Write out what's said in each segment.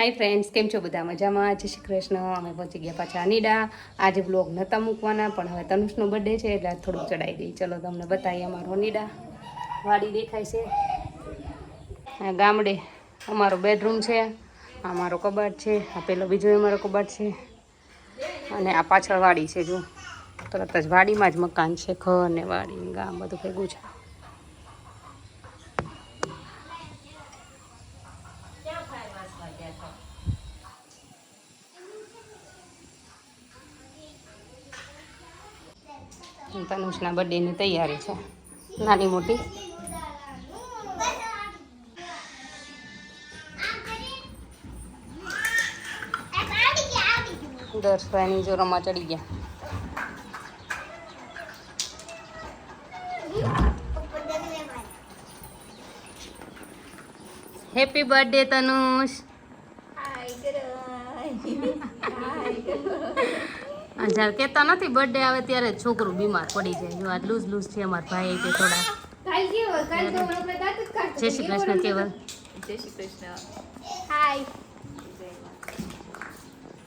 Hi friends કેમ છો બધા? મજામાં? જય શ્રી કૃષ્ણ. અમે પહોંચી ગયા પાછા અનીડા. આજે બ્લોગ નહોતા મૂકવાના, પણ હવે તનુષનો બર્થડે છે એટલે થોડુંક ચડાવી દઈએ. ચલો તમને બતાવીએ અમારો અનીડા. વાડી દેખાય છે. ગામડે અમારો બેડરૂમ છે. આ મારો કબાટ છે. આ પેલો બીજો અમારો કબાટ છે. અને આ પાછળ વાડી છે, જો. તરત જ વાડીમાં જ મકાન છે, ઘર ને વાડી ગામ બધું ભેગું છે. તનુષના બર્થડેની તૈયારી છે. નાની મોટી. દર્શવાની જોરોમાં ચડી ગયા. Happy birthday Tanush. જ્યારે કહેતા નથી બર્થડે આવે ત્યારે છોકરું બીમાર પડી જાય. જો આ લૂઝ લૂઝ છે અમારા ભાઈ કે થોડા. જય શ્રી કૃષ્ણ કેવલ જય શ્રી કૃષ્ણ. હાય.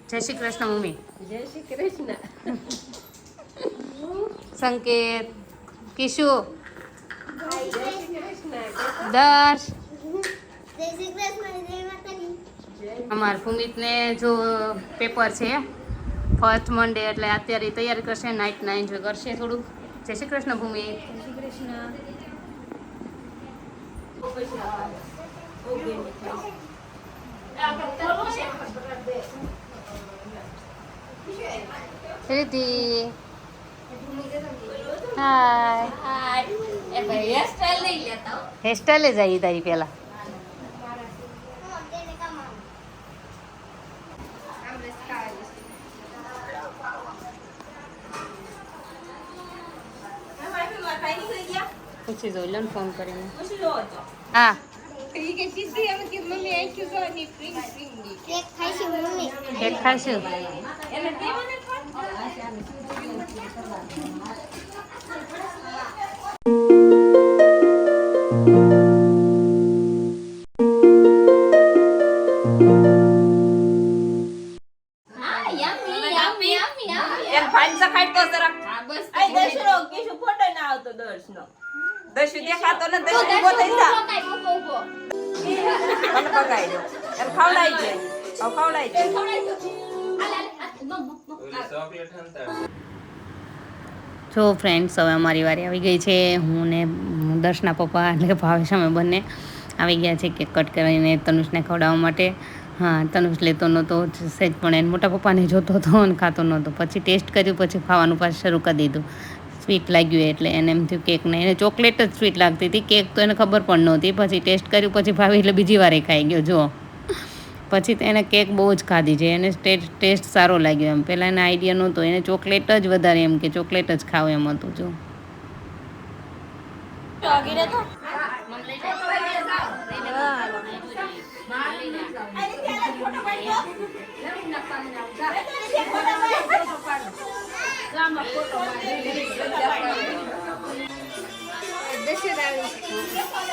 જય શ્રી કૃષ્ણ મમ્મી. જય શ્રી કૃષ્ણ. સંકેત કિશુ. જય શ્રી કૃષ્ણ. દર્શ. જય શ્રી કૃષ્ણ. અમાર ભૂમિતને જો પેપર છે ફર્સ્ટ મંડે એટલે અત્યારે તૈયારી કરશે નાઇટના એન્જોય કરશે થોડું જય શ્રી કૃષ્ણ ભૂમિ. જય શ્રી કૃષ્ણ રીતિ. હાય હાય એ ભાઈ હેર સ્ટાઈલ નહીં લેતા હેરસ્ટાઈલ જ આવી તારી પહેલા. પૂછી જોઈ લો ને ફોન કરીને. હા. કેક ખાઈશું જો ફ્રેન્ડ્સ હવે અમારી વારી આવી ગઈ છે. હું ને દર્શના પપ્પા એટલે કે ભાવેશ અમે બંને આવી ગયા છે કેક કટ કરીને તનુષને ખવડાવવા માટે. હા, તનુષ લેતો નહોતો, સહેજ પણ એને મોટા પપ્પાને જોતો હતો અને ખાતો નહોતો. પછી ટેસ્ટ કર્યું, પછી ખાવાનું પાછું શરૂ કરી દીધું. સ્વીટ લાગ્યું એટલે એને એમ થયું કેક નહીં એને ચોકલેટ જ સ્વીટ લાગતી હતી. કેક તો એને ખબર પણ નહોતી. પછી ટેસ્ટ કર્યું, પછી ભાવે એટલે બીજી વાર ખાઈ ગયો. જો પછી એને કેક બહુ જ ખાધી છે. એને ટેસ્ટ સારો લાગ્યો એમ. પહેલાં એને આઈડિયા નહોતો. એને ચોકલેટ જ વધારે એમ કે ચોકલેટ જ ખાવ એમ હતું, જો.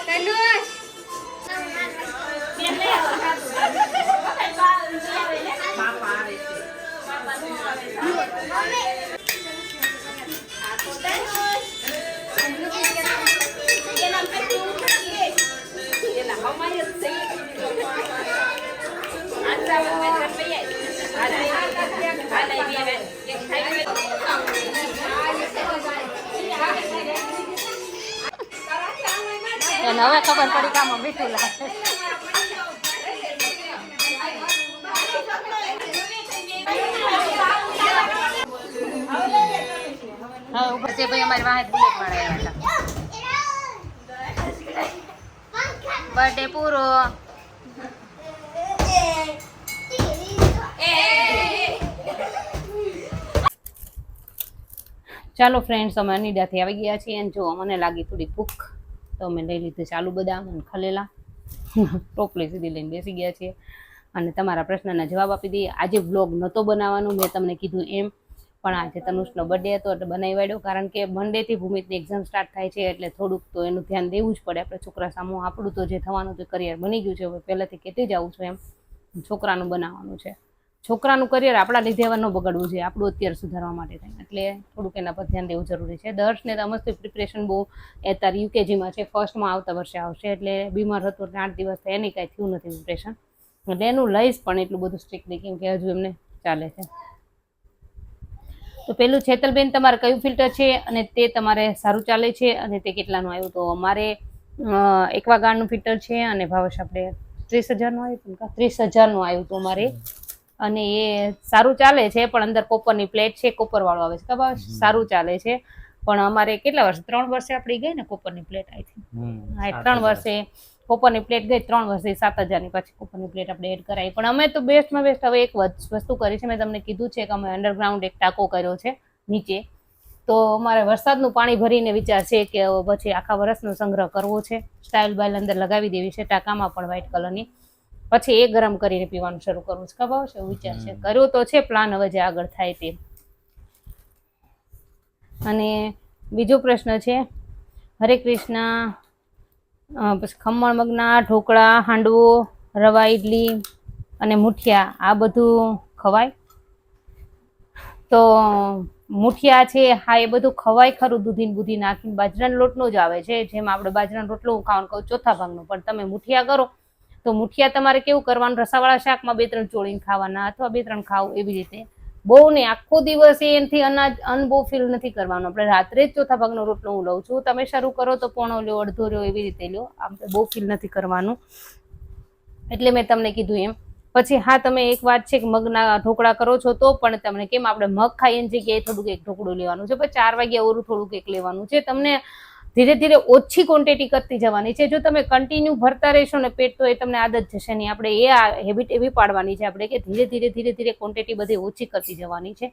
એને હવે ખબર પડી કે આમાં મીઠું લાગે. છે ભાઈ, અમારી વાહે બુલેટ વાળા હતા. બર્થડે પૂરો. ચાલો ફ્રેન્ડ્સ અમે અનિડાથી આવી ગયા છીએ અને જો મને લાગી થોડી ભૂખ, તો અમે લઈ લીધું ચાલુ બધા મને ખલેલા. ટોપલી સીધી લઈને બેસી ગયા છીએ. અને તમારા પ્રશ્નના જવાબ આપી દઈએ. આજે વ્લોગ નહોતો બનાવવાનો, મેં તમને કીધું એમ. પણ આજે તનુષનો બર્થડે હતો એટલે બનાવી વાળ્યો. કારણ કે મંડેથી ભૂમિતની એક્ઝામ સ્ટાર્ટ થાય છે એટલે થોડુંક તો એનું ધ્યાન દેવું જ પડે. આપણે છોકરા સામું આપણું તો જે થવાનું છે કરિયર બની ગયું છે. હવે પહેલાંથી કહેતી જ આવું છું એમ. છોકરાનું બનાવવાનું છે. છોકરાનું કરિયર આપણા લીધે હવે ન બગડવું જોઈએ. આપણું અત્યારે સુધારવા માટે થાય. એટલે થોડુંક એના પર ધ્યાન દેવું જરૂરી છે. દર્શને તો મસ્ત પ્રિપરેશન બહુ અત્યારે યુકેજીમાં છે. ફર્સ્ટમાં આવતા વર્ષે આવશે. એટલે બીમાર હતો એટલે આઠ દિવસ થયા. એની કાંઈ થયું નથી પ્રિપરેશન એટલે એનું લઈશ પણ એટલું બધું સ્ટ્રિક્ટલી કેમ કે હજુ એમને ચાલે છે. તો પેલું છેતલબેન તમારે કયું ફિલ્ટર છે અને તે તમારે સારું ચાલે છે અને તે કેટલાનું આવ્યું? તો અમારે એકવા ગાર્ડનું ફિલ્ટર છે અને ભાવેશ આપણે ત્રીસ હજારનું આવ્યું હતું ત્રીસ હજારનું આવ્યું હતું અમારે. અને એ સારું ચાલે છે પણ અંદર કોપરની પ્લેટ છે કોપરવાળું આવે છે. ભાવેશ? સારું ચાલે છે. પણ અમારે કેટલા વર્ષ? ત્રણ વર્ષે આપણી ગઈ ને કોપરની પ્લેટ આઈ થિંક ત્રણ વર્ષે કોપરની પ્લેટ ગઈ ત્રણ વર્ષે સાત હજારની પાછી કોપરની પ્લેટ આપણે એડ કરાવી. પણ અમે તો બેસ્ટમાં બેસ્ટ હવે એક વસ્ત- કરી છે મેં તમને કીધું છે કે અમે અંડરગ્રાઉન્ડ એક ટાંકો કર્યો છે નીચે. તો અમારે વરસાદનું પાણી ભરીને વિચાર છે કે પછી આખા વરસનો સંગ્રહ કરવો છે. સ્ટાઇલ બાઇલ અંદર લગાવી દેવી છે ટાંકામાં પણ વ્હાઇટ કલરની પછી એ ગરમ કરીને પીવાનું શરૂ કરવું છે. ખબર છે? વિચાર છે. કર્યો તો છે પ્લાન હવે જે આગળ થાય તે. અને બીજો પ્રશ્ન છે હરે કૃષ્ણ. પછી ખમણ, મગના ઢોકળા, હાંડવો, રવા ઇડલી અને મુઠિયા આ બધું ખવાય. તો મુઠિયા છે, હા, એ બધું ખવાય ખરું, દૂધીને બુધી નાખીને બાજરાના લોટનો જ આવે છે, જેમ આપણે બાજરાનો રોટલો હું ખાવાનું કહું, ચોથા ભાગનો. પણ તમે મુઠિયા કરો, તો મુઠિયા તમારે કેવું કરવાનું? રસાવાળા શાકમાં બે ત્રણ ચોળીને ખાવાના અથવા બે ત્રણ ખાવું એવી રીતે. બહુ ને આખો દિવસ એનાથી અનાજ, અન્ન બહુ ફીલ નથી કરવાનું. આપણે રાત્રે જ ચોથા ભાગનો રોટલો હું લઉં છું. તમે શરૂ કરો તો પોણો લ્યો, અડધો લ્યો, એવી રીતે લ્યો. આપણે બહુ ફીલ નથી કરવાનું. એટલે મેં તમને કીધું એમ. પછી હા, તમે એક વાત છે કે મગના ઢોકળા કરો છો તો પણ તમને કેમ? આપણે મગ ખાઈ એની જગ્યાએ થોડુંક એક ઢોકળું લેવાનું છે. પછી ચાર વાગ્યા ઓરું થોડુંક એક લેવાનું છે. તમને ધીરે ધીરે ઓછી ક્વોન્ટિટી કરતી જવાની છે. જો તમે કન્ટિન્યુ ભરતા રહેશો ને પેટ, તો એ તમને આદત જશે નહીં. આપણે એ આ હેબિટ એવી પાડવાની છે આપણે કે ધીરે ધીરે ધીરે ધીરે ક્વોન્ટિટી બધી ઓછી કરતી જવાની છે.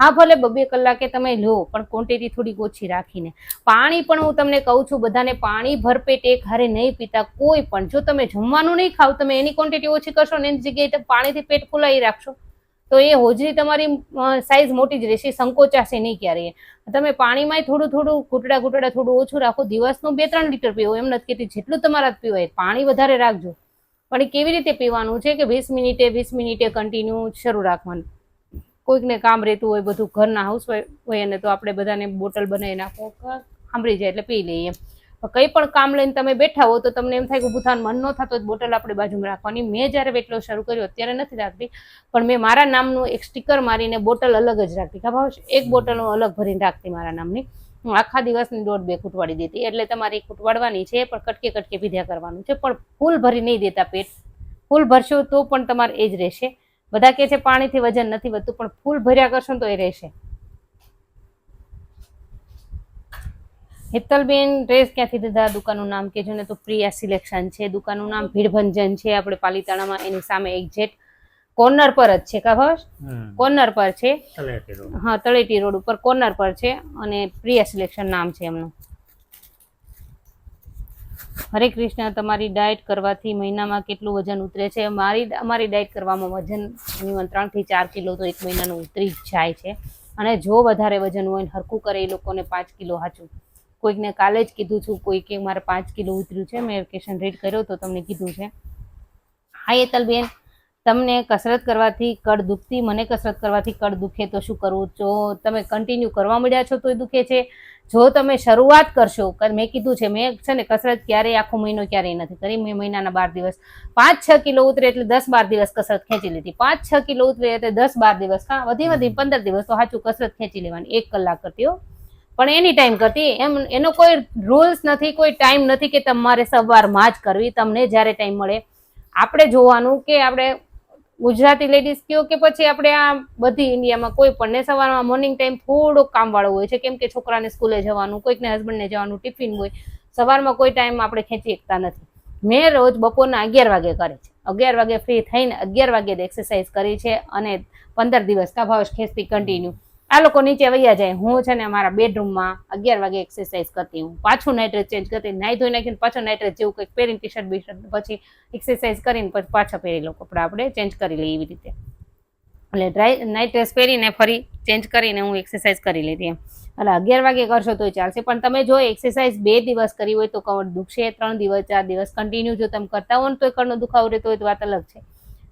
હા, ભલે બબે કલાકે તમે લો, પણ ક્વોન્ટિટી થોડીક ઓછી રાખીને. પાણી પણ હું તમને કહું છું, બધાને પાણી ભરપેટ એક હારે નહીં પીતા કોઈ પણ. જો તમે જમવાનું નહીં ખાવ, તમે એની ક્વોન્ટિટી ઓછી કરશો ને એની જગ્યાએ પાણીથી પેટ ફૂલાવી રાખશો. તો એ હોજરી તમારી સાઇઝ મોટી જ રહેશે, સંકોચાશે નહીં ક્યારેય. તમે પાણીમાં થોડું થોડું, ઘૂંટડા ઘૂંટડા થોડું ઓછું રાખો, દિવસનું બે ત્રણ લીટર પીવો, એમ નથી કહેતી, જેટલું તમારા પીવાય, પાણી વધારે રાખજો. પણ એ કેવી રીતે પીવાનું છે કે વીસ મિનિટે વીસ મિનિટે કન્ટિન્યુ શરૂ રાખવાનું. કોઈકને કામ રહેતું હોય, બધું ઘરના હાઉસ હોય અને તો આપણે બધાને બોટલ બનાવી નાખો સાંભળી જાય એટલે પી લઈએ. પણ કંઈ પણ કામ લઈને તમે બેઠા હો તો તમને એમ થાય કે ભૂથાન મન ન થતો બોટલ આપણે બાજુમાં રાખવાની. મેં જ્યારે વેટલો શરૂ કર્યો અત્યારે નથી રાખતી, પણ મેં મારા નામનું એક સ્ટીકર મારીને બોટલ અલગ જ રાખતી ખબર એક બોટલ અલગ ભરીને રાખતી મારા નામની. હું આખા દિવસની દોઢ બે ખૂટવાડી દેતી. એટલે તમારે એક ખૂટવાડવાની છે, પણ કટકે કટકે પીધા કરવાનું છે. પણ ફૂલ ભરી નહીં દેતા પેટ. ફૂલ ભરશો તો પણ તમારે એ જ રહેશે. બધા કહે છે પાણીથી વજન નથી વધતું, પણ ફૂલ ભર્યા કરશો તો એ રહેશે. હેતલબેન ડ્રેસ ક્યાંથી દીધા? દુકાનનું નામ કહેજો ને તો પ્રિયા સિલેક્શન છે. દુકાનનું નામ ભીડભંજન છે. આપણે પાલીતાણામાં એની સામે એક્ઝેક્ટ કોર્નર પર જ છે ખબર? કોર્નર પર છે. હા તળેટી રોડ ઉપર કોર્નર પર છે અને પ્રિયા સિલેક્શન નામ છે એમનું. હરે કૃષ્ણ તમારી ડાયટ કરવાથી મહિનામાં કેટલું વજન ઉતરે છે? મારી અમારી ડાયટ કરવામાં વજન મિનિમમ ત્રણથી ચાર કિલો તો એક મહિનાનું ઉતરી જ જાય છે. અને જો વધારે વજન હોય ને હરખું કરે એ લોકોને પાંચ કિલો હાચું. કોઈકને કાલે જ કીધું છું, કોઈ કે મારે પાંચ કિલો ઉતર્યું છે, મેં વેકેશન રીડ કર્યો તો તમને કીધું છે. હા તલબેન તમને કસરત કરવાથી કડ દુખતી, મને કસરત કરવાથી કડ દુખે તો શું કરવું? જો તમે કન્ટિન્યુ કરવા મળ્યા છો તોય દુખે છે. જો તમે શરૂઆત કરશો મેં કીધું છે, મેં છે ને કસરત ક્યારેય આખો મહિનો ક્યારેય નથી કરી, મેં મહિનાના બાર દિવસ. પાંચ, છ કિલો ઉતરે એટલે દસ બાર દિવસ કસરત ખેંચી લીધી. પાંચ, છ કિલો ઉતરે એટલે દસ બાર દિવસ. હા, વધી વધી પંદર દિવસ તો સાચું કસરત ખેંચી લેવાની, એક કલાક કરતી હો. પણ એની ટાઈમ કરતી એમ, એનો કોઈ રૂલ્સ નથી, કોઈ ટાઈમ નથી કે તમારે સવારમાં જ કરવી, તમને જ્યારે ટાઈમ મળે. આપણે જોવાનું કે આપણે ગુજરાતી લેડીઝ કયો કે પછી આપણે આ બધી ઇન્ડિયામાં કોઈ પણ ને સવારમાં મોર્નિંગ ટાઈમ થોડોક કામવાળો હોય છે, કેમ કે છોકરાને સ્કૂલે જવાનું, કોઈકને હસબન્ડને જવાનું ટિફિન હોય, સવારમાં કોઈ ટાઈમ આપણે ખેંચી શકતા નથી. મેં રોજ બપોરના અગિયાર વાગે કરે છે. અગિયાર વાગે ફ્રી થઈને અગિયાર વાગે એક્સરસાઇઝ કરી છે અને પંદર દિવસ કાભાવશ ખેંચતી કન્ટિન્યુ આ લોકો નીચે વૈયા જાય. હું છે ને મારા બેડરૂમમાં અગિયાર વાગે એક્સરસાઇઝ કરતી હું. પાછું નાઇટ ડ્રેસ ચેન્જ કરતી, નાઈ ધોઈ નાખીને પાછું નાઇટ જેવું કંઈક પહેરીને ટી શર્ટ બી શર્ટ પછી એક્સરસાઇઝ કરીને પછી પાછા પહેરી લો કપડાં આપણે ચેન્જ કરી લઈએ એવી રીતે. એટલે ડ્રાય નાઇટ ડ્રેસ પહેરીને ફરી ચેન્જ કરીને હું એક્સરસાઇઝ કરી લેતી એમ. એટલે અગિયાર વાગે કરશો તોય ચાલશે. પણ તમે જો એક્સરસાઇઝ બે દિવસ કરી હોય તો કમર દુખશે, ત્રણ દિવસ, ચાર દિવસ. કન્ટિન્યુ જો તમે કરતા હો ને તો કળનો દુખાવો રહેતો હોય તો વાત અલગ છે.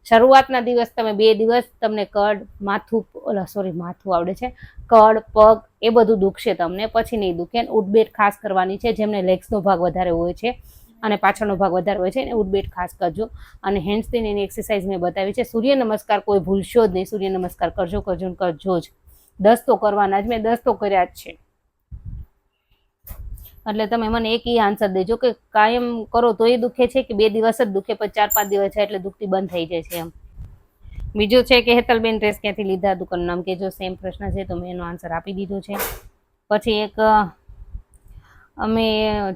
શરૂઆતના દિવસ તમે બે દિવસ તમને કડ, માથું ઓલા સોરી માથું આવડે છે. કડ, પગ એ બધું દુખશે તમને, પછી નહીં દુખે. ઉડબેટ ખાસ કરવાની છે, જેમને લેગ્સનો ભાગ વધારે હોય છે અને પાછળનો ભાગ વધારે હોય છે, એને ઉડબેટ ખાસ કરજો. અને હેન્ડસ્ટેન્ડ એની એક્સરસાઇઝ મેં બતાવી છે. સૂર્ય નમસ્કાર કોઈ ભૂલશો જ નહીં. સૂર્ય નમસ્કાર કરજો કરજો કરજો જ. દસ તો કરવાના જ. મેં દસ તો કર્યા જ છે. એટલે તમે મને એક ઈ આન્સર દેજો કે કાયમ કરો તો એ દુખે છે કે બે દિવસ જ દુખે પછી ચાર, પાંચ દિવસ છે એટલે દુખતી બંધ થઈ જાય છે એમ. બીજું છે કે હેતલબેન ડ્રેસ ક્યાંથી લીધા? દુકાનનું નામ જો સેમ પ્રશ્ન છે તો મેં એનો આન્સર આપી દીધો છે. પછી એક અમે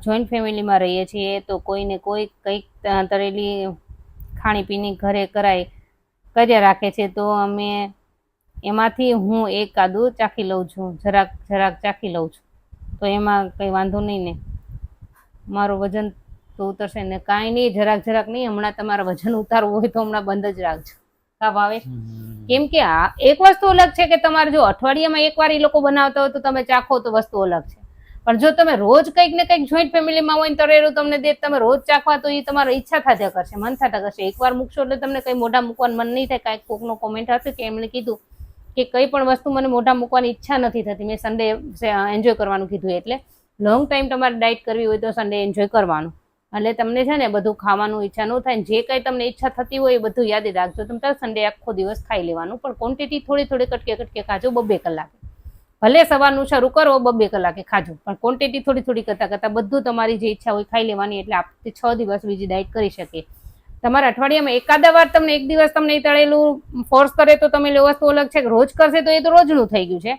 જોઈન્ટ ફેમિલીમાં રહીએ છીએ તો કોઈને કોઈ કંઈક તળેલી ખાણીપીણી ઘરે કરાય, કર્યા રાખે છે તો અમે એમાંથી હું એક કાદુ ચાખી લઉં છું, જરાક જરાક ચાખી લઉં છું. તો એમાં કંઈ વાંધો નહીં ને. મારું વજન તો ઉતરશે ને કાંઈ નહીં જરાક જરાક નહીં હમણાં તમારે વજન ઉતારવું હોય તો હમણાં બંધ જ રાખજો. કા ભાવેશ કેમ કે આ એક વસ્તુ અલગ છે કે તમારે જો અઠવાડિયામાં એકવાર એ લોકો બનાવતા હોય તો તમે ચાખો તો વસ્તુ અલગ છે. પણ જો તમે રોજ કંઈક ને કંઈક જોઈન્ટ ફેમિલીમાં હોય ને તળેલું તમને દે તમે રોજ ચાખવા તો એ તમારી ઈચ્છા થતા કરશે મન થતા કરશે. એકવાર મૂકશો એટલે તમને કંઈ મોઢા મૂકવાનું મન નહીં થાય. કાંઈક કોકનો કોમેન્ટ હશે કે એમણે કીધું કે કંઈ પણ વસ્તુ મને મોઢા મૂકવાની ઈચ્છા નથી થતી. મેં સન્ડે એન્જોય કરવાનું કીધું એટલે. લોંગ ટાઈમ તમારે ડાયટ કરવી હોય તો સન્ડે એન્જોય કરવાનું. એટલે તમને છે ને બધું ખાવાનું ઈચ્છા ન થાય જે કંઈ તમને ઈચ્છા થતી હોય એ બધું યાદ રાખજો. તમે સન્ડે આખો દિવસ ખાઈ લેવાનું, પણ ક્વોન્ટિટી થોડી થોડી કટકે કટકે ખાજો બબે કલાકે. ભલે સવારનું શરૂ કરો બબ્બે કલાકે ખાજો. પણ ક્વોન્ટિટી થોડી થોડી કરતાં કરતાં બધું તમારી જે ઈચ્છા હોય ખાઈ લેવાની એટલે આપણે છ દિવસ બીજી ડાયટ કરી શકીએ. તમારા અઠવાડિયામાં એકાદા વાર તમને એક દિવસ તમને એ તળેલું ફોર્સ કરે તો તમે લો વસ્તુ અલગ છે. કે રોજ કરશે તો એ તો રોજનું થઈ ગયું છે.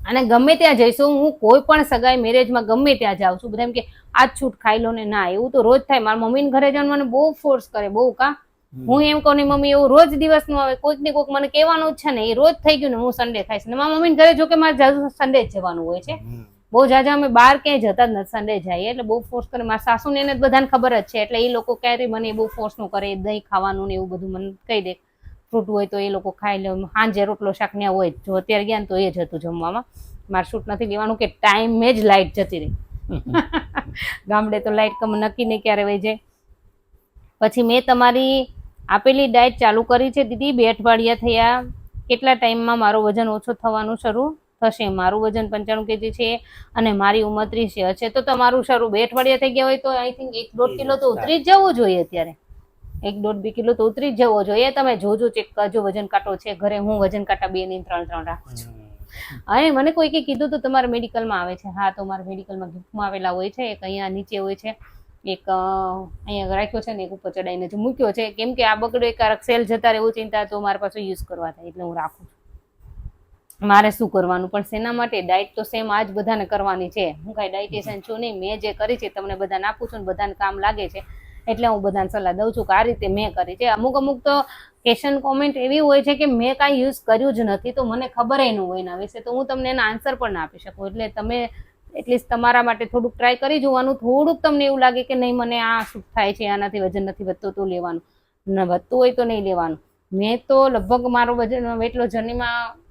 અને ગમે ત્યાં જઈશું હું કોઈ પણ સગાઈ મેરેજમાં ગમે ત્યાં જાઉં છું. બધા એમ કે આજ છૂટ ખાઈ લો ને ના એવું તો રોજ થાય. મારા મમ્મીને ઘરે જવાનું મને બહુ ફોર્સ કરે બહુ કા. હું એમ કહું ને મમ્મી એવું રોજ દિવસનું આવે. કોઈક ને કોઈક મને કહેવાનું જ છે ને એ રોજ થઈ ગયું ને હું સન્ડે ખાઈશ. ને મારા મમ્મીને ઘરે જો કે મારે સન્ડે જ જવાનું હોય છે. બહુ જાજા અમે બહાર ક્યાંય જતા જ નથી સન્ડે જઈએ. એટલે બહુ ફોર્સ કરે મારા સાસુને એને બધાને ખબર જ છે. એટલે એ લોકો ક્યારેય મને બહુ ફોર્સનું કરે દહીં ખાવાનું ને એવું બધું મને કહી દે. ફ્રૂટ હોય તો એ લોકો ખાઈ લે. સાંજે રોટલો શાક ને હોય. જો અત્યારે ગયા ને તો એ જ હતું જમવામાં. મારે શૂટ નથી લેવાનું કે ટાઈમે જ લાઇટ જતી રહી. ગામડે તો લાઇટ કમ નક્કી નહીં ક્યારે વહી જાય. પછી મેં તમારી આપેલી ડાયટ ચાલુ કરી છે દીદી. બે અઠવાડિયા થયા. કેટલા ટાઈમમાં મારું વજન ઓછું થવાનું શરૂ? થશે મારું વજન પંચાણું કેજી છે અને મારી ઉંમર ત્રીસ છે. તો તમારું શરૂ બે અઠવાડિયા થઈ ગયા હોય તો આઈ થિંક એક દોઢ કિલો તો ઉતરી જ જવું જોઈએ અત્યારે. એક દોઢ બે કિલો તો ઉતરી જ જવો જોઈએ. તમે જોજો ચેક કરજો વજન કાંટો છે ઘરે હું વજન કાંટા બે ની ત્રણ ત્રણ રાખું છું. અને મને કોઈકે કીધું તો તમારે મેડિકલમાં આવે છે. હા તો મારે મેડિકલમાં ગિફ્ટમાં આવેલા હોય છે એક અહીંયા નીચે હોય છે એક અહીંયા રાખ્યો છે ને એક ઉપર ચડાઈને જે મૂક્યો છે. કેમ કે આ બગડો એક સેલ જતા રહેવું ચિંતા તો મારે પાછું યુઝ કરવા થાય એટલે હું રાખું છું. મારે શું કરવાનું? પણ શેના માટે ડાયટ તો સેમ આજ બધાને કરવાની છે. હું કાંઈ ડાયટેશન છું નહીં, મેં જે કરી છે તમને બધાને આપું છું ને બધાને કામ લાગે છે. એટલે હું બધાને સલાહ દઉં છું કે આ રીતે મેં કરી છે. અમુક અમુક તો ક્વેશ્ચન કોમેન્ટ એવી હોય છે કે મેં કાંઈ યુઝ કર્યું જ નથી તો મને ખબર ન હોય એના વિશે. તો હું તમને એના આન્સર પણ ના આપી શકું. એટલે તમે એટલીસ્ટ તમારા માટે થોડુંક ટ્રાય કરી જોવાનું. થોડુંક તમને એવું લાગે કે નહીં, મને આ શું થાય છે, આનાથી વજન નથી વધતું, તો લેવાનું. ન વધતું હોય તો નહીં લેવાનું. મેં તો લગભગ મારો વજન એટલો જર્નીમાં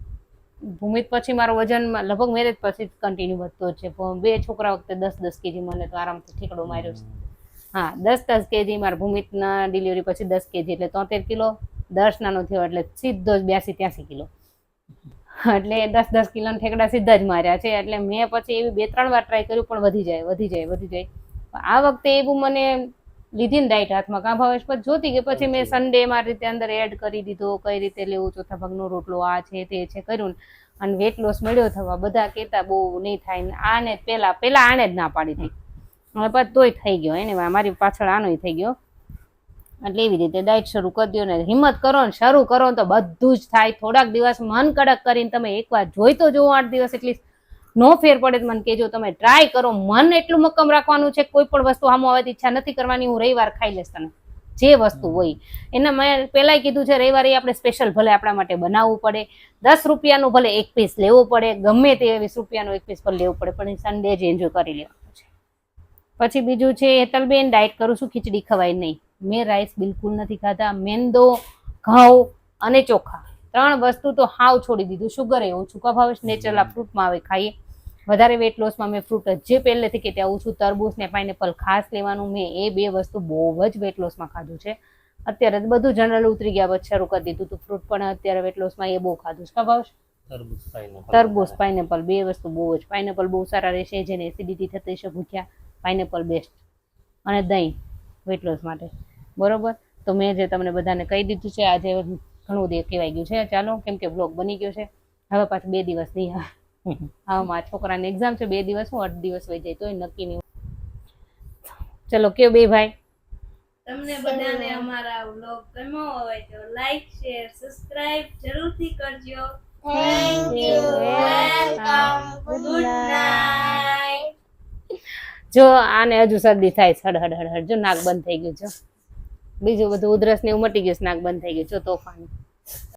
ભૂમિત પછી મારું વજન લગભગ મેરેજ પછી કન્ટિન્યુ વધતો છે. બે છોકરા વખતે દસ દસ કેજી મને તો આરામથી ઠીકડો માર્યો છે. હા, દસ દસ કેજી મારા ભૂમિતના ડિલિવરી પછી દસ કેજી, એટલે તોતેર કિલો. દર્શનાનો થયો, એટલે સીધો જ બ્યાસી ત્યાસી કિલો. એટલે દસ દસ કિલોના ઠેકડા સીધા જ માર્યા છે. એટલે મેં પછી એવી બે ત્રણ વાર ટ્રાય કર્યું, પણ વધી જાય વધી જાય વધી જાય. આ વખતે એવું મને લીધી ને ડાયટ હાથમાં. કાં ભાવેશ પછી જોતી કે પછી મેં સન્ડે મારી રીતે અંદર એડ કરી દીધો કઈ રીતે લેવું ચોથા ભાગનો રોટલો આ છે તે છે કર્યું ને. અને વેટ લોસ મળ્યો થવા. બધા કહેતા બહુ નહીં થાય ને. આને પેલા પેલા આને જ ના પાડી હતી. હવે પછી તોય થઈ ગયો એને મારી પાછળ આનોય થઈ ગયો. એટલે એવી રીતે ડાયટ શરૂ કરી દો ને. હિંમત કરો ને શરૂ કરો ને તો બધું જ થાય. થોડાક દિવસ મન કડક કરીને તમે એકવાર જોઈ તો જુઓ આઠ દિવસ એટલી નો ફેર પડે તો મને કહેજો, તમે ટ્રાય કરો. મન એટલું મક્કમ રાખવાનું છે કોઈ પણ વસ્તુ આમ આવવાથી ઈચ્છા નથી કરવાની, હું રવિવાર ખાઈ લઈશ તને. જે વસ્તુ હોય. એના મેં પહેલાંય કીધું છે, રવિવારે આપણે સ્પેશિયલ ભલે આપણા માટે બનાવવું પડે. દસ રૂપિયાનું ભલે એક પીસ લેવું પડે, ગમે તે વીસ રૂપિયાનું એક પીસ પણ લેવું પડે, પણ સન્ડે જ એન્જોય કરી લેવાનું છે. પછી બીજું છે, હેતલબેન ડાયટ કરું છું, ખીચડી ખવાય નહીં. મેં રાઈસ બિલકુલ નથી ખાતા મેંદો, ઘઉં અને ચોખા. ત્રણ વસ્તુ તો હાવ છોડી દીધું. શુગર એ ઓછું. કભાવે ભાવે નેચરલ આ ફ્રૂટમાં આવે, ખાઈએ. વધારે વેટ લોસમાં મેં ફ્રૂટ જે પહેલેથી કહેતી આવું છું તરબૂચ ને પાઇનેપલ ખાસ લેવાનું મેં એ બે વસ્તુ બહુ જ વેટ લોસમાં ખાધું છે. અત્યારે બધું જનરલ ઉતરી ગયા પછી શરૂ કરી દીધું તું ફ્રૂટ પણ અત્યારે વેટ લોસમાં એ બહુ ખાધું છે. ભાવ તરબૂચ પાઇનેપલ બે વસ્તુ બહુ જ. પાઇનેપલ બહુ સારા રહેશે જેને એસિડિટી થતી છે ભૂખ્યા. પાઇનેપલ બેસ્ટ અને દહીં વેટ લોસ માટે. બરોબર? તો મેં જે તમને બધાને કહી દીધું છે આજે ઘણું દે કહેવાઈ ગયું છે. ચાલો કેમ કે બ્લોગ બની ગયો છે. હવે પાછું બે દિવસ નહીં હા મારા છોકરાને એક્ઝામ છે બે દિવસ હું અઢ દિવસ વહી જાય તોય નક્કી નહીં ચલો કયો બે ભાઈ? તમને બધાને અમારા વ્લોગ ગમ્યો હોય તો લાઈક શેર સબસ્ક્રાઇબ જરૂરથી કરજો. Thank you welcome good night જો આને હજુ શરદી થાય છે હડ હડ હડ હડ. જો નાક બંધ થઈ ગયું જો બીજું બધું ઉધરસ ને એવું મટી ગયું નાક બંધ થઈ ગયું જો તોફાન.